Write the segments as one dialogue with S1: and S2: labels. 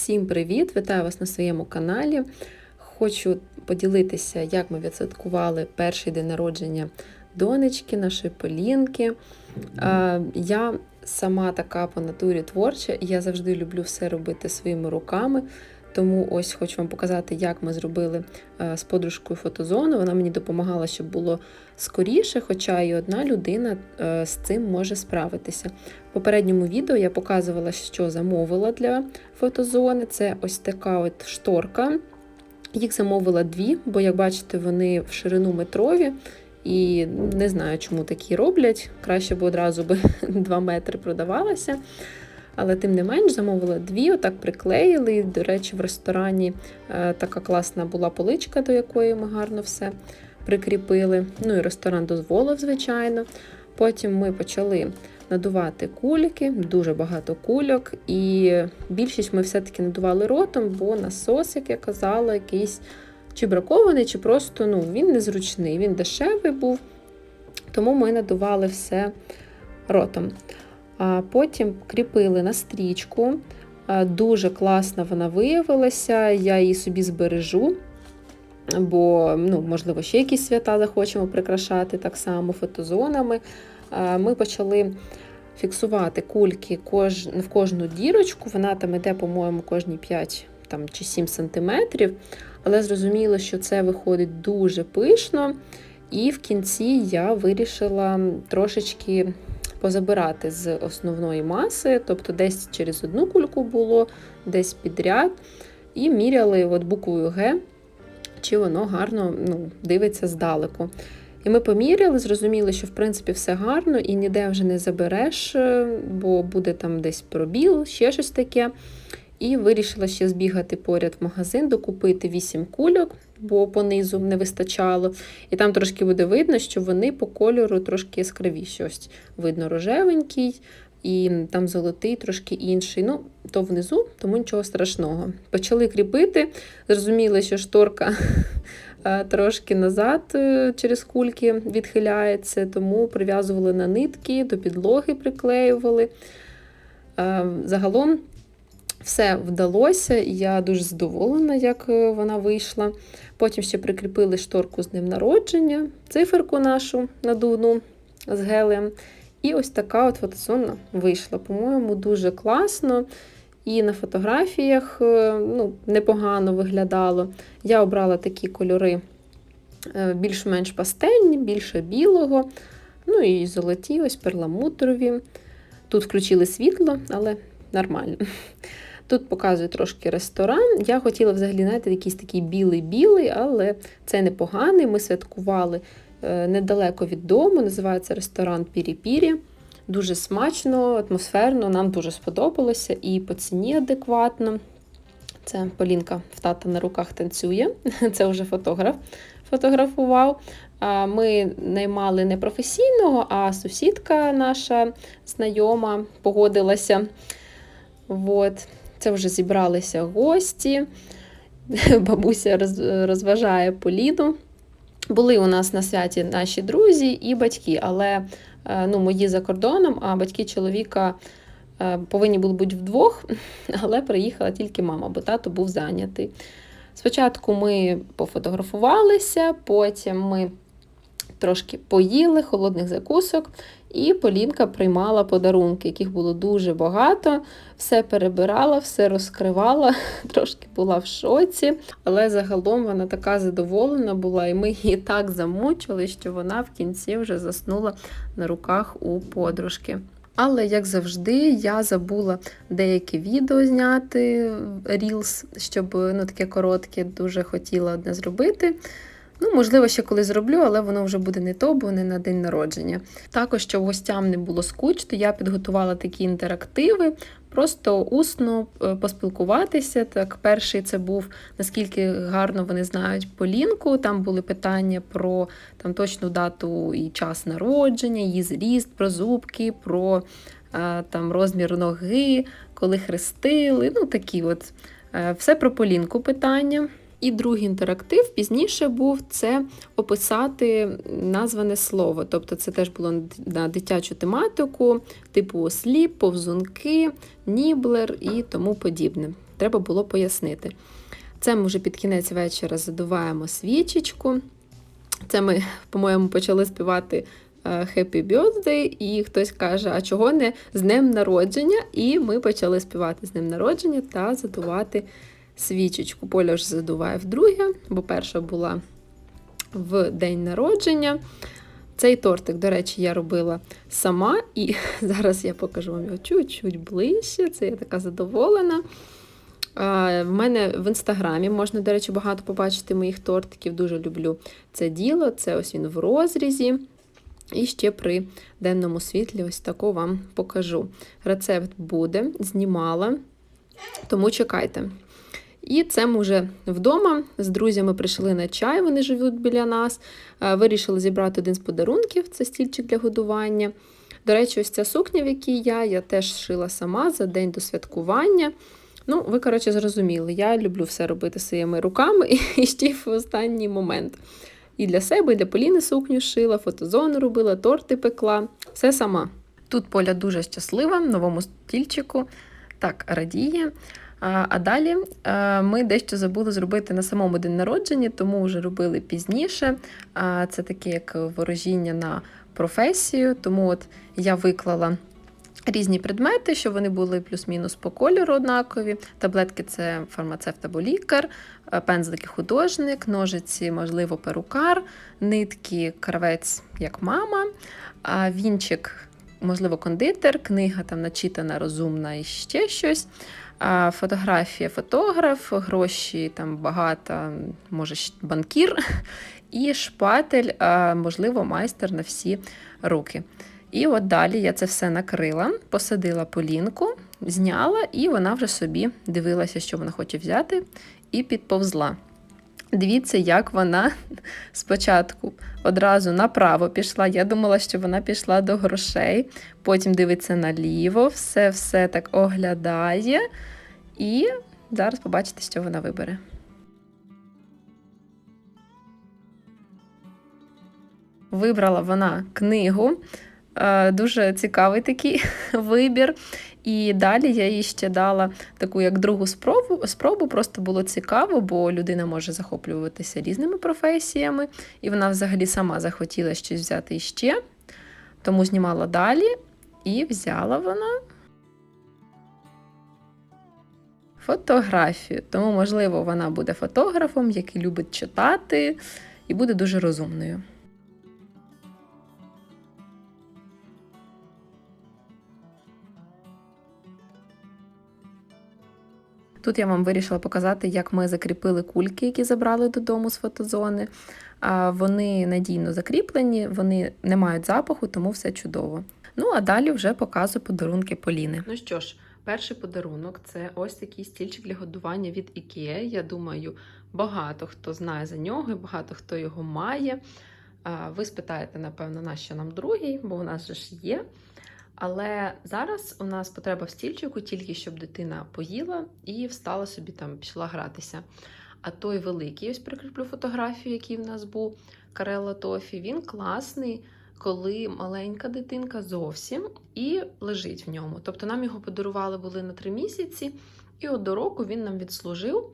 S1: Всім привіт! Вітаю вас на своєму каналі. Хочу поділитися, як ми відсвяткували перший день народження донечки, нашої Полінки. Я сама така по натурі творча, і я завжди люблю все робити своїми руками. Тому ось хочу вам показати, як ми зробили е, з подружкою фотозону. Вона мені допомагала, щоб було скоріше, хоча і одна людина е, з цим може справитися. В попередньому відео я показувала, що замовила для фотозони. Це ось така от шторка. Їх замовила дві, бо, як бачите, вони в ширину метрові. І не знаю, чому такі роблять. Краще б одразу би 2 метри продавалася. Але тим не менш замовила дві, отак приклеїли. До речі, в ресторані е, така класна була поличка, до якої ми гарно все прикріпили. Ну і ресторан дозволив, звичайно. Потім ми почали надувати кульки, дуже багато кульок, і більшість ми все-таки надували ротом, бо насос, як я казала, якийсь чи бракований, чи просто ну, він незручний, він дешевий був. Тому ми надували все ротом. Потім кріпили на стрічку. Дуже класна вона виявилася, я її собі збережу, бо, ну, можливо, ще якісь свята захочемо прикрашати так само фотозонами. Ми почали фіксувати кульки в кожну дірочку. Вона там іде, по-моєму, кожні 5 там, чи 7 сантиметрів. Але зрозуміло, що це виходить дуже пишно. І в кінці я вирішила трошечки позабирати з основної маси, тобто десь через одну кульку було, десь підряд. І міряли от буквою Г, чи воно гарно ну, дивиться здалеку. І ми поміряли, зрозуміли, що в принципі все гарно і ніде вже не забереш, бо буде там десь пробіл, ще щось таке. І вирішила ще збігати поряд в магазин, докупити 8 кульок, бо понизу не вистачало. І там трошки буде видно, що вони по кольору трошки яскравіші. Ось видно рожевенький, і там золотий, трошки інший. Ну, то внизу, тому нічого страшного. Почали кріпити, зрозуміли, що шторка. Трошки назад через кульки відхиляється, тому прив'язували на нитки, до підлоги приклеювали. Загалом все вдалося, і я дуже задоволена, як е, вона вийшла. Потім ще прикріпили шторку з днем народження, циферку нашу надувну з гелем. І ось така от фотозона вийшла. По-моєму, дуже класно. І на фотографіях е, ну, непогано виглядало. Я обрала такі кольори е, більш-менш пастельні, більше білого. Ну і золоті, ось перламутрові. Тут включили світло, але нормально. Тут показує трошки ресторан. Я хотіла взагалі знаєте, якийсь такий білий-білий, але це непоганий. Ми святкували е, недалеко від дому, називається ресторан Пірі-Пірі. Дуже смачно, атмосферно, нам дуже сподобалося і по ціні адекватно. Це Полінка в тата на руках танцює, це вже фотограф фотографував. Ми наймали не професійного, а сусідка наша знайома погодилася. От. Це вже зібралися гості. Бабуся розважає Поліну. Були у нас на святі наші друзі і батьки, але ну, мої за кордоном, а батьки чоловіка повинні були бути вдвох, але приїхала тільки мама, бо тато був зайнятий. Спочатку ми пофотографувалися, потім ми трошки поїли холодних закусок, і Полінка приймала подарунки, яких було дуже багато. Все перебирала, все розкривала, трошки була в шоці. Але загалом вона така задоволена була, і ми її так замучили, що вона в кінці вже заснула на руках у подружки. Але, як завжди, я забула деякі відео зняти, Reels, щоб ну, таке коротке, дуже хотіла одне зробити. Ну, можливо, ще коли зроблю, але воно вже буде не то, бо не на день народження. Також, щоб гостям не було скучно, я підготувала такі інтерактиви, просто усно е, поспілкуватися. Так, перший це був наскільки гарно вони знають Полінку. Там були питання про там точну дату і час народження, її зріст, про зубки, про е, там розмір ноги, коли хрестили. Ну, такі от. Е, все про Полінку питання. І другий інтерактив пізніше був це описати назване слово. Тобто це теж було на дитячу тематику, типу сліп, повзунки, ніблер і тому подібне. треба було пояснити. Це ми вже під кінець вечора задуваємо свічечку. Це ми, по-моєму, почали співати е, Happy Birthday, і хтось каже, а чого не з днем народження? І ми почали співати з днем народження та задувати свічечку. Поля вже задуває вдруге, бо перша була в день народження. Цей тортик, до речі, я робила сама, і зараз я покажу вам його чуть-чуть ближче. Це я така задоволена. В мене в інстаграмі можна, до речі, багато побачити моїх тортиків. Дуже люблю це діло. Це ось він в розрізі. І ще при денному світлі ось таку вам покажу. Рецепт буде, знімала, тому чекайте. І це ми вже вдома з друзями прийшли на чай, вони живуть біля нас. Вирішили зібрати один з подарунків це стільчик для годування. До речі, ось ця сукня, в якій я, я теж шила сама за день до святкування. Ну, ви, коротше, зрозуміли, я люблю все робити своїми руками і ще в останній момент. І для себе, і для Поліни сукню шила, фотозону робила, торти пекла. Все сама. Тут Поля дуже щаслива новому стільчику, так радіє. А далі ми дещо забули зробити на самому день народження, тому вже робили пізніше. Це таке як ворожіння на професію. Тому от я виклала різні предмети, щоб вони були плюс-мінус по кольору однакові. Таблетки це фармацевт або лікар, пензлики художник, ножиці, можливо, перукар, нитки, кравець як мама, вінчик, можливо, кондитер, книга там начитана, розумна і ще щось. Фотографія, фотограф, гроші там багато, може, банкір, і шпатель, можливо, майстер на всі руки. І от далі я це все накрила, посадила полінку, зняла, і вона вже собі дивилася, що вона хоче взяти, і підповзла. Дивіться, як вона спочатку одразу направо пішла. Я думала, що вона пішла до грошей, потім дивиться наліво, все-все так оглядає. І зараз побачите, що вона вибере. Вибрала вона книгу. Е, дуже цікавий такий вибір. І далі я їй ще дала таку як другу спробу. Спробу просто було цікаво, бо людина може захоплюватися різними професіями, і вона взагалі сама захотіла щось взяти іще. Тому знімала далі і взяла вона фотографію. Тому, можливо, вона буде фотографом, який любить читати, і буде дуже розумною. Тут я вам вирішила показати, як ми закріпили кульки, які забрали додому з фотозони. Вони надійно закріплені, вони не мають запаху, тому все чудово. Ну, а далі вже показую подарунки Поліни. Ну що ж, перший подарунок це ось такий стільчик для годування від IKEA. Я думаю, багато хто знає за нього, і багато хто його має. Ви спитаєте, напевно, на що нам другий, бо у нас же ж є. Але зараз у нас потреба в стільчику тільки щоб дитина поїла і встала собі там, пішла гратися. А той великий, ось прикріплю фотографію, який в нас був Карела Тофі, він класний, коли маленька дитинка зовсім і лежить в ньому. Тобто нам його подарували були на три місяці, і от до року він нам відслужив.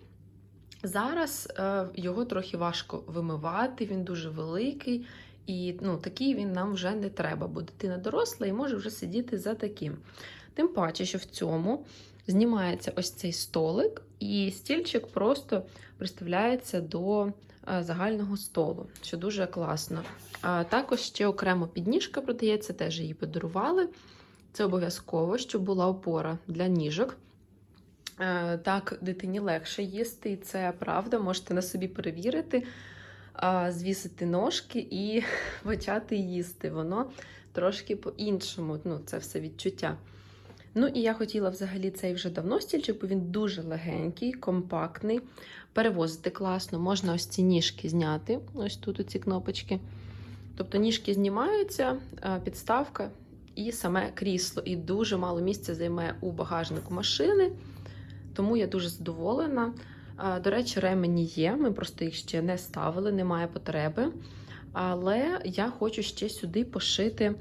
S1: Зараз е, його трохи важко вимивати, він дуже великий. І ну, такий він нам вже не треба, бо дитина доросла і може вже сидіти за таким. Тим паче, що в цьому знімається ось цей столик, і стільчик просто приставляється до загального столу, що дуже класно. Також ще окремо підніжка продається, теж її подарували. Це обов'язково, щоб була опора для ніжок. Е, так, дитині легше їсти, і це правда, можете на собі перевірити звісити ножки і почати їсти. Воно трошки по-іншому, ну, це все відчуття. Ну, і я хотіла взагалі цей вже давно стільчик, бо він дуже легенький, компактний. Перевозити класно, можна ось ці ніжки зняти. Ось тут оці кнопочки. Тобто ніжки знімаються, підставка і саме крісло. І дуже мало місця займає у багажнику машини. Тому я дуже задоволена. До речі, ремені є, ми просто їх ще не ставили, немає потреби. Але я хочу ще сюди пошити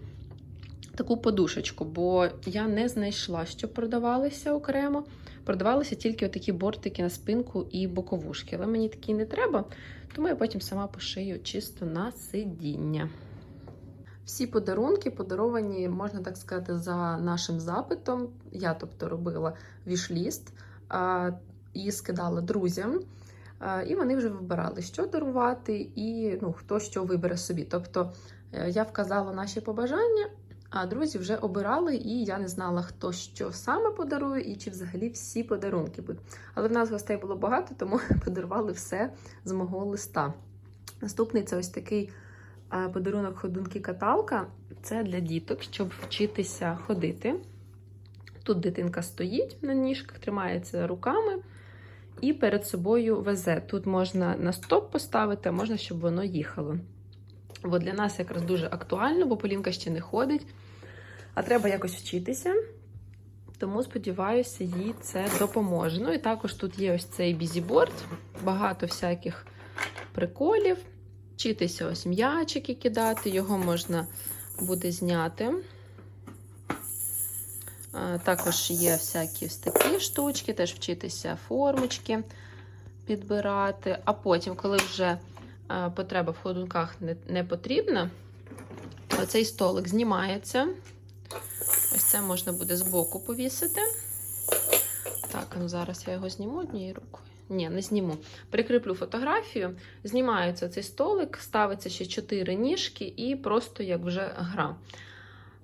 S1: таку подушечку, бо я не знайшла, що продавалися окремо. Продавалися тільки отакі бортики на спинку і боковушки. Але мені такі не треба, тому я потім сама пошию чисто на сидіння. Всі подарунки подаровані, можна так сказати, за нашим запитом. Я, тобто, робила вішліст і скидала друзям. І вони вже вибирали, що дарувати, і ну, хто що вибере собі. Тобто е, я вказала наші побажання, а друзі вже обирали, і я не знала, хто що саме подарує, і чи взагалі всі подарунки будуть. Але в нас гостей було багато, тому подарували все з мого листа. Наступний це ось такий подарунок ходунки каталка. Це для діток, щоб вчитися ходити. Тут дитинка стоїть на ніжках, тримається руками і перед собою везе. Тут можна на стоп поставити, а можна, щоб воно їхало. Бо для нас якраз дуже актуально, бо Полінка ще не ходить, а треба якось вчитися. Тому, сподіваюся, їй це допоможе. Ну і також тут є ось цей бізіборд, багато всяких приколів. Вчитися ось м'ячики кидати, його можна буде зняти. А, Також є всякі такі штучки, теж вчитися формочки підбирати. А потім, коли вже потреба в ходунках не, потрібна, оцей столик знімається. Ось це можна буде збоку повісити. Так, ну зараз я його зніму однією рукою. Ні, не зніму. Прикріплю фотографію, знімається цей столик, ставиться ще 4 ніжки і просто як вже гра.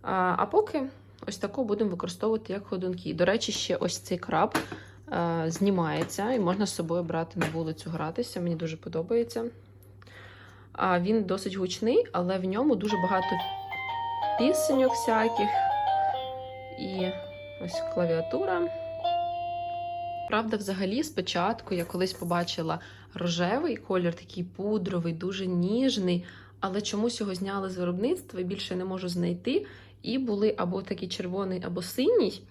S1: А, а поки ось таку будемо використовувати як ходунки. До речі, ще ось цей краб а, знімається і можна з собою брати на вулицю гратися. Мені дуже подобається. А, він досить гучний, але в ньому дуже багато пісеньок всяких. І ось клавіатура. Правда, взагалі, спочатку я колись побачила рожевий колір, такий пудровий, дуже ніжний, але чомусь його зняли з виробництва і більше не можу знайти. І були або такий червоний, або синій.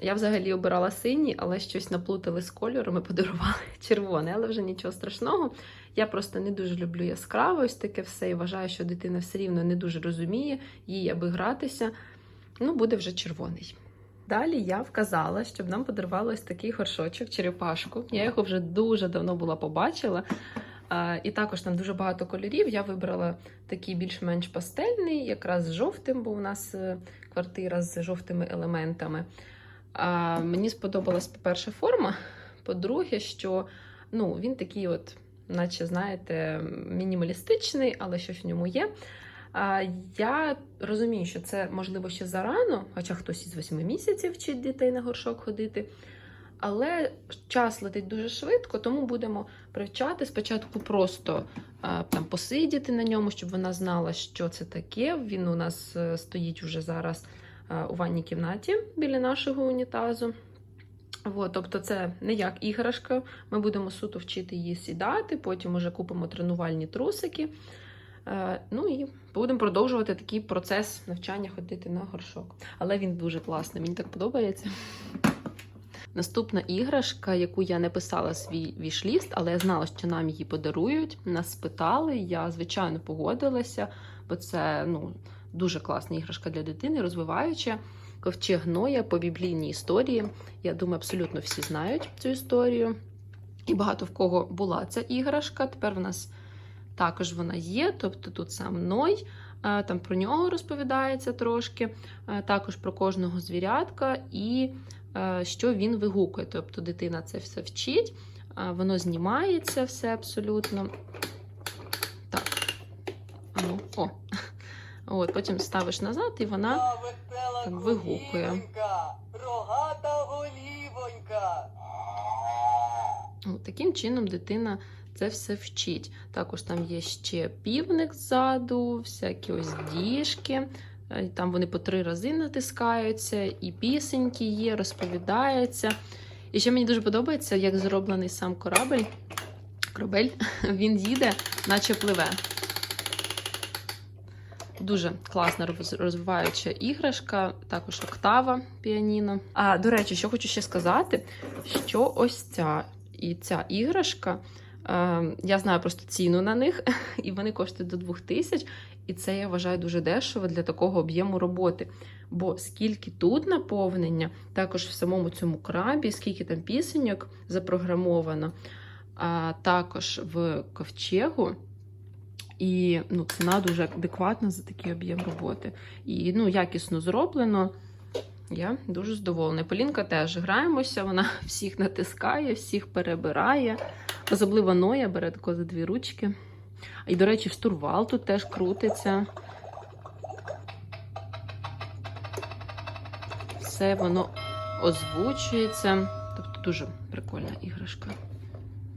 S1: Я взагалі обирала синій, але щось наплутали з кольором і подарували червоний, але вже нічого страшного. Я просто не дуже люблю яскраве ось таке все і вважаю, що дитина все рівно не дуже розуміє їй, аби гратися. Ну, буде вже червоний. Далі я вказала, щоб нам подарували ось такий горшочок, черепашку. Я його вже дуже давно була побачила. І також там дуже багато кольорів. Я вибрала такий більш-менш пастельний, якраз з жовтим, бо у нас е, квартира з жовтими елементами. Мені сподобалась, по-перше, форма. По-друге, що ну, він такий, от, наче, знаєте, мінімалістичний, але щось в ньому є. Я розумію, що це можливо ще зарано, хоча хтось із 8 місяців вчить дітей на горшок ходити. Але час летить дуже швидко, тому будемо привчати спочатку просто там посидіти на ньому, щоб вона знала, що це таке. Він у нас е, стоїть уже зараз у ванній кімнаті біля нашого унітазу. От, тобто це не як іграшка. Ми будемо суто вчити її сідати, потім уже купимо тренувальні трусики. Е, Ну і будемо продовжувати такий процес навчання ходити на горшок. Але він дуже класний, мені так подобається. Наступна іграшка, яку я не писала свій вішліст, але я знала, що нам її подарують. Нас спитали. Я, звичайно, погодилася, бо це ну, дуже класна іграшка для дитини, розвиваюча. Ковчег Ноя по біблійній історії. Я думаю, абсолютно всі знають цю історію. І багато в кого була ця іграшка. Тепер в нас також вона є. Тобто тут сам Ной, е, там про нього розповідається трошки, е, також про кожного звірятка і що він вигукує. Тобто дитина це все вчить, воно знімається все абсолютно. Так. Ну, о. От, Потім ставиш назад, і вона там вигукує.
S2: Рогата голівонька.
S1: Таким чином дитина це все вчить. Також там є ще півник ззаду, всякі ось діжки. Е, Там вони по три рази натискаються, і пісеньки є, розповідаються. І ще мені дуже подобається, як зроблений сам корабель. Корабель, він їде, наче пливе. Дуже класна розвиваюча іграшка, також октава піаніно. А до речі, що хочу ще сказати, що ось ця і ця іграшка. е, Я знаю просто ціну на них, і вони коштують до 2000. І це я вважаю дуже дешево для такого об'єму роботи. Бо скільки тут наповнення, також в самому цьому крабі, скільки там пісеньок запрограмовано, а також в ковчегу. І ну, ціна дуже адекватна за такий об'єм роботи. І ну, якісно зроблено. Я дуже задоволена. Полінка теж граємося, вона всіх натискає, всіх перебирає. Особливо Ноя бере тако за дві ручки. І, до речі, штурвал тут теж крутиться. Все воно озвучується. Тобто дуже прикольна іграшка.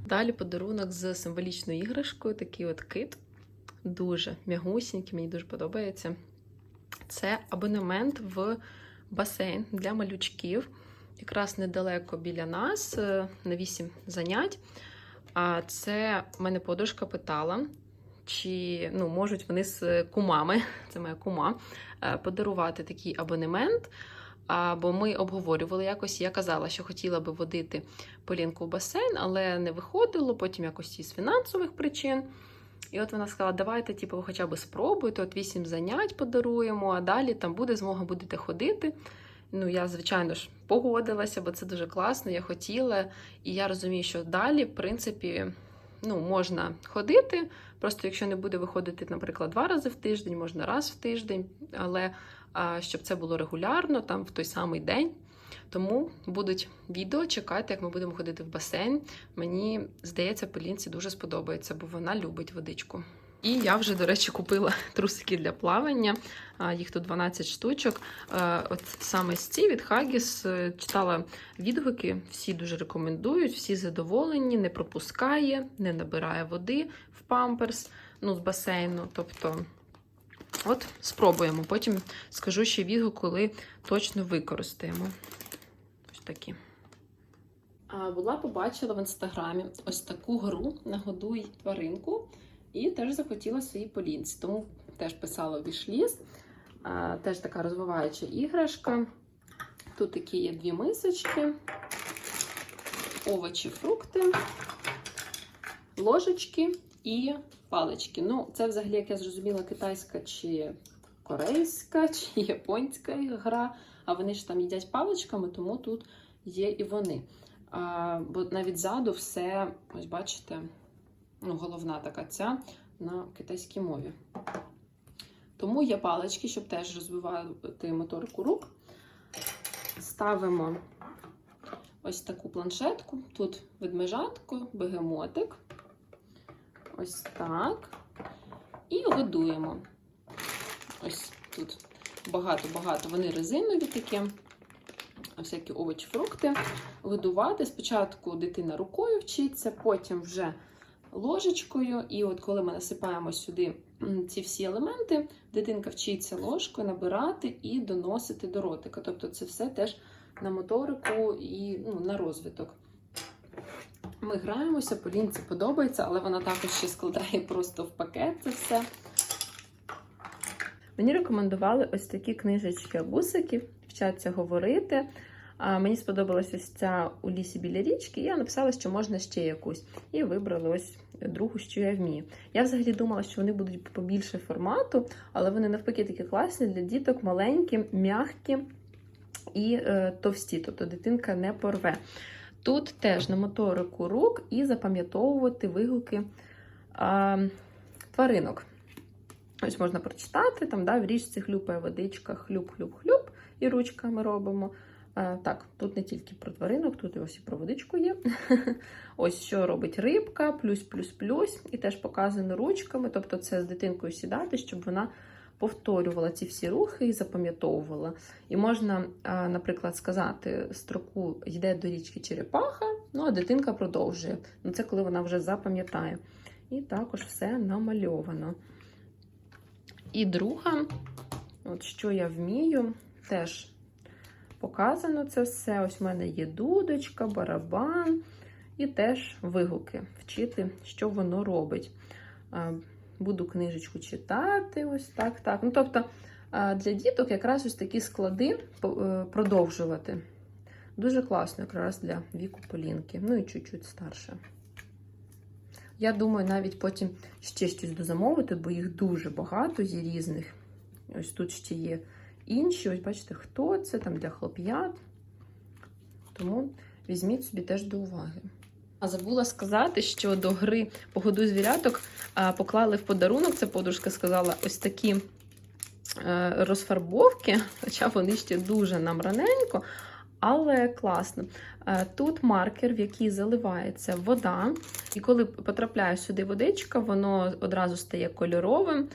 S1: Далі подарунок з символічною іграшкою, такий от кит. Дуже м'ягусінький, мені дуже подобається. Це абонемент в басейн для малючків. Якраз недалеко біля нас, е, на 8 занять. А це мене подружка питала, чи ну, можуть вони з кумами, це моя кума, е, подарувати такий абонемент. А, бо ми обговорювали якось, я казала, що хотіла би водити Полінку в басейн, але не виходило, потім якось із фінансових причин. І от вона сказала: давайте, типу, ви хоча б спробуйте, от вісім занять подаруємо, а далі там буде змога будете ходити. Ну, я, звичайно ж, погодилася, бо це дуже класно, я хотіла. І я розумію, що далі, в принципі, ну, можна ходити. Просто якщо не буде виходити, наприклад, два рази в тиждень, можна раз в тиждень, але а, щоб це було регулярно, там в той самий день. Тому будуть відео, чекайте, як ми будемо ходити в басейн. Мені здається, Полінці дуже сподобається, бо вона любить водичку. І я вже, до речі, купила трусики для плавання. Їх тут 12 штучок. От саме з ці від Haggis е, читала відгуки. Всі дуже рекомендують, всі задоволені, не пропускає, не набирає води в памперс, ну, з басейну. Тобто, от спробуємо. Потім скажу ще відгук, коли точно використаємо. Ось такі. Була побачила в інстаграмі ось таку гру Нагодуй тваринку. І теж захотіла своїй полінці. Тому теж писала вішліст. Теж така розвиваюча іграшка. Тут такі є дві мисочки, овочі, фрукти, ложечки і палички. Ну, це взагалі, як я зрозуміла, китайська чи корейська, чи японська гра. А вони ж там їдять паличками, тому тут є і вони. А, Бо навіть ззаду все, ось бачите, ну, головна така ця на китайській мові. Тому є палички, щоб теж розвивати моторику рук. Ставимо ось таку планшетку. Тут ведмежатко, бегемотик. Ось так. І годуємо. Ось тут багато-багато. Вони резинові такі, всякі овочі, фрукти. Годувати. Спочатку дитина рукою вчиться, потім вже ложечкою. І от коли ми насипаємо сюди ці всі елементи, дитинка вчиться ложкою набирати і доносити до ротика. Тобто це все теж на моторику і ну, на розвиток. Ми граємося, Полінці подобається, але вона також ще складає просто в пакет це все. Мені рекомендували ось такі книжечки гусиків, вчаться говорити. А мені сподобалася ось ця у лісі біля річки, і я написала, що можна ще якусь. І вибрала ось другу, що я вмію. Я взагалі думала, що вони будуть побільше формату, але вони навпаки такі класні для діток, маленькі, м'які і е, товсті, тобто дитинка не порве. Тут теж на моторику рук і запам'ятовувати вигуки е, тваринок. Ось можна прочитати, там да, в річці хлюпає водичка, хлюп-хлюп-хлюп, і ручками робимо. А, так, тут не тільки про тваринок, тут ось і про водичку є. ось що робить рибка, плюс, плюс, плюс, і теж показано ручками. Тобто, це з дитинкою сідати, щоб вона повторювала ці всі рухи і запам'ятовувала. І можна, наприклад, сказати строку йде до річки черепаха, ну а дитинка продовжує. Ну, це коли вона вже запам'ятає. І також все намальовано. І друга, от що я вмію, теж показано це все. Ось в мене є дудочка, барабан і теж вигуки, вчити, що воно робить. Буду книжечку читати, ось так. так. Ну, Тобто для діток якраз ось такі склади е, продовжувати. Дуже класно, якраз для віку Полінки. Ну і чуть-чуть старше. Я думаю, навіть потім ще щось дозамовити, бо їх дуже багато є різних. Ось тут ще є інші. Ось бачите, хто це там для хлоп'ят. Тому візьміть собі теж до уваги. А забула сказати, що до гри Погодуй звіряток поклали в подарунок, це подружка сказала, ось такі е, розфарбовки, хоча вони ще дуже нам раненько, але класно. Е, Тут маркер, в який заливається вода, і коли потрапляє сюди водичка, воно одразу стає кольоровим.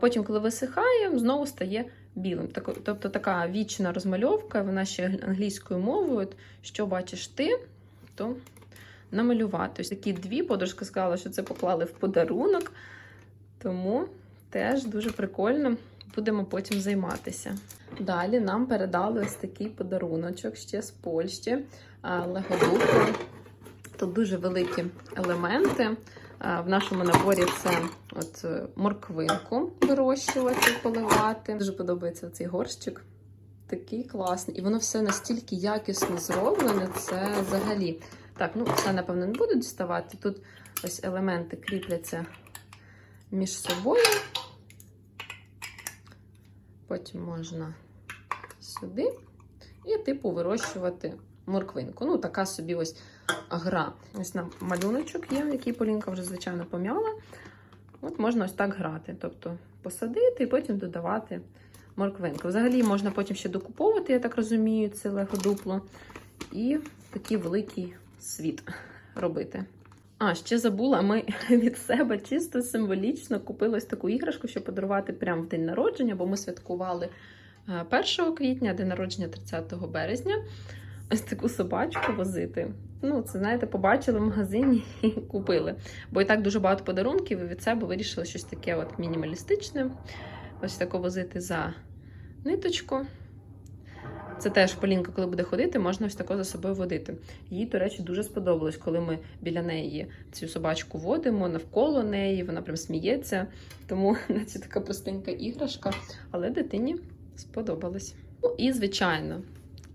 S1: Потім, коли висихає, знову стає білим. Тобто така вічна розмальовка, вона ще англійською мовою. Що бачиш ти, то намалювати. Ось такі дві подружка сказала, що це поклали в подарунок. Тому теж дуже прикольно. Будемо потім займатися. Далі нам передали ось такий подаруночок ще з Польщі. Лего-дупла. Тут дуже великі елементи. В нашому наборі це от е, морквинку вирощувати, поливати. Дуже подобається цей горщик. Такий класний. І воно все настільки якісно зроблене, це взагалі. Так, ну це, напевно, не буду діставати. Тут ось елементи кріпляться між собою. Потім можна сюди і, типу, вирощувати морквинку. Ну, така собі ось гра. Ось нам малюночок є, який Полінка вже, звичайно, пом'яла. От можна ось так грати. Тобто посадити і потім додавати морквинку. Взагалі можна потім ще докуповувати, я так розумію, це лего-дупло. І такий великий світ робити. А, ще забула, ми від себе чисто символічно купили ось таку іграшку, щоб подарувати прямо в день народження, бо ми святкували е, 1 квітня, день народження 30 березня. Ось таку собачку возити. Ну, це знаєте, побачили в магазині і купили. Бо і так дуже багато подарунків, і від себе вирішили щось таке от мінімалістичне. Ось тако возити за ниточку. Це теж Полінка, коли буде ходити, можна ось тако за собою водити. Їй, до речі, дуже сподобалось, коли ми біля неї цю собачку водимо, навколо неї, вона прям сміється. Тому це така простенька іграшка, але дитині сподобалось. Ну і, звичайно,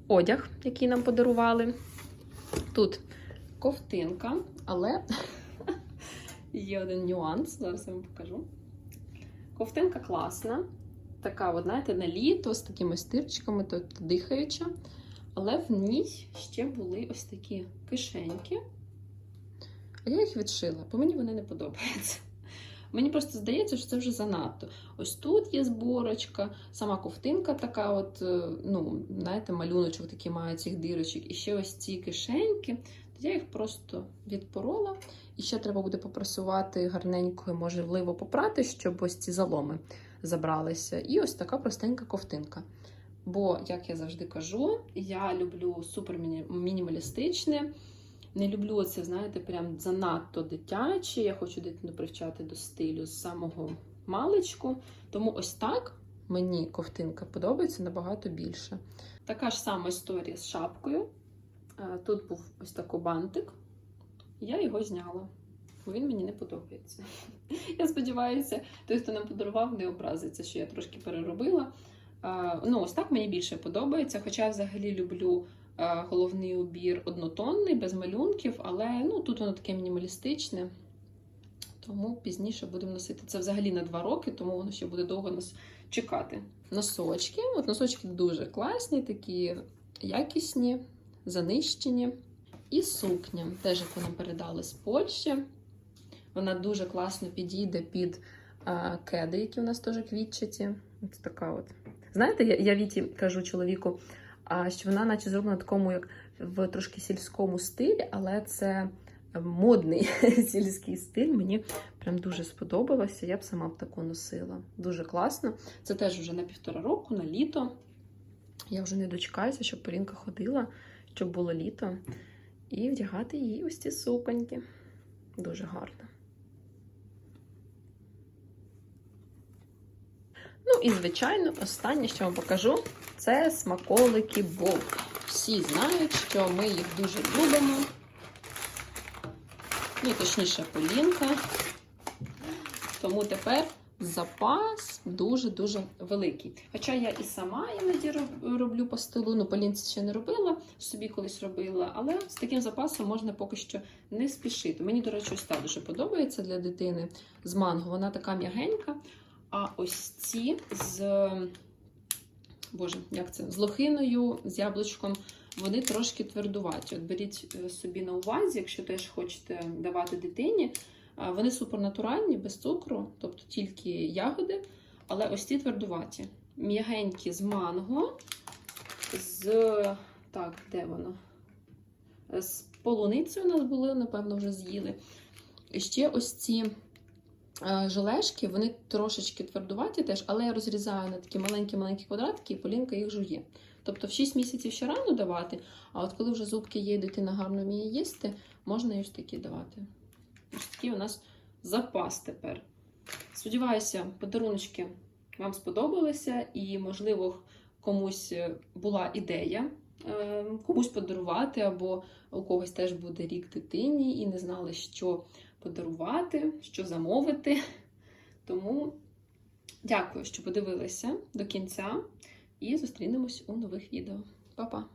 S1: одяг, який нам подарували. Тут ковтинка, але є один нюанс, зараз я вам покажу. Ковтинка класна. Така, от, знаєте, на літо з такими стирчиками, тобто дихаюча. Але в ній ще були ось такі кишеньки. А я їх відшила, бо мені вони не подобаються. Мені просто здається, що це вже занадто. Ось тут є зборочка, сама ковтинка така, от, е, ну, знаєте, малюночок такий має цих дирочок. І ще ось ці кишеньки. Я їх просто відпорола. І ще треба буде попрасувати гарненько, і, можливо, попрати, щоб ось ці заломи забралися. І ось така простенька ковтинка. Бо, як я завжди кажу, я люблю супер мінімалістичне. Не люблю це, знаєте, прям занадто дитяче. Я хочу дитину привчати до стилю з самого маличку. Тому ось так мені ковтинка подобається набагато більше. Така ж сама історія з шапкою. Е, Тут був ось такий бантик. Я його зняла, бо він мені не подобається. Я сподіваюся, той, хто нам подарував, не образиться, що я трошки переробила. Е, Ну, ось так мені більше подобається. Хоча я взагалі люблю головний убір однотонний, без малюнків, але ну, тут воно таке мінімалістичне. Тому пізніше будемо носити. Це взагалі на два роки, тому воно ще буде довго нас чекати. Носочки. От носочки дуже класні, такі якісні, занищені. І сукня, теж яку нам передали з Польщі. Вона дуже класно підійде під а, кеди, які у нас теж квітчаті. Ось така от. Знаєте, я, я Віті кажу чоловіку, а, що вона наче зроблена в такому, як в трошки сільському стилі, але це модний сільський стиль. Мені прям дуже сподобалося. Я б сама б таку носила. Дуже класно. Це теж вже на півтора року, на літо. Я вже не дочекаюся, щоб Полінка ходила, щоб було літо. І вдягати їй ось ці суконьки. Дуже гарно. Ну і, звичайно, останнє, що вам покажу, це смаколики Болк. Всі знають, що ми їх дуже любимо. Ну, точніше, Полінка. Тому тепер запас дуже-дуже великий. Хоча я і сама іноді роблю по столу, ну полінці ще не робила, собі колись робила, але з таким запасом можна поки що не спішити. Мені, до речі, ось та дуже подобається для дитини з манго. Вона така м'ягенька. А ось ці з Боже, як це? З лохиною, з яблучком, вони трошки твердуваті. От беріть е, собі на увазі, якщо теж хочете давати дитині. Вони супернатуральні, без цукру, тобто тільки ягоди, але ось ці твердуваті. М'ягенькі з манго, з. Так, де воно? З полуниці у нас були, напевно, вже з'їли. І ще ось ці е, желешки, вони трошечки твердуваті теж, але я розрізаю на такі маленькі-маленькі квадратики, і Полінка їх жує. Тобто в 6 місяців ще рано давати, а от коли вже зубки є, і дитина гарно вміє їсти, можна ось такі давати. Ось такий у нас запас тепер. Сподіваюся, подаруночки вам сподобалися, і, можливо, комусь е, була ідея е, комусь подарувати, або у когось теж буде рік дитині, і не знали, що подарувати, що замовити. Тому дякую, що подивилися до кінця, і зустрінемось у нових відео. Па-па!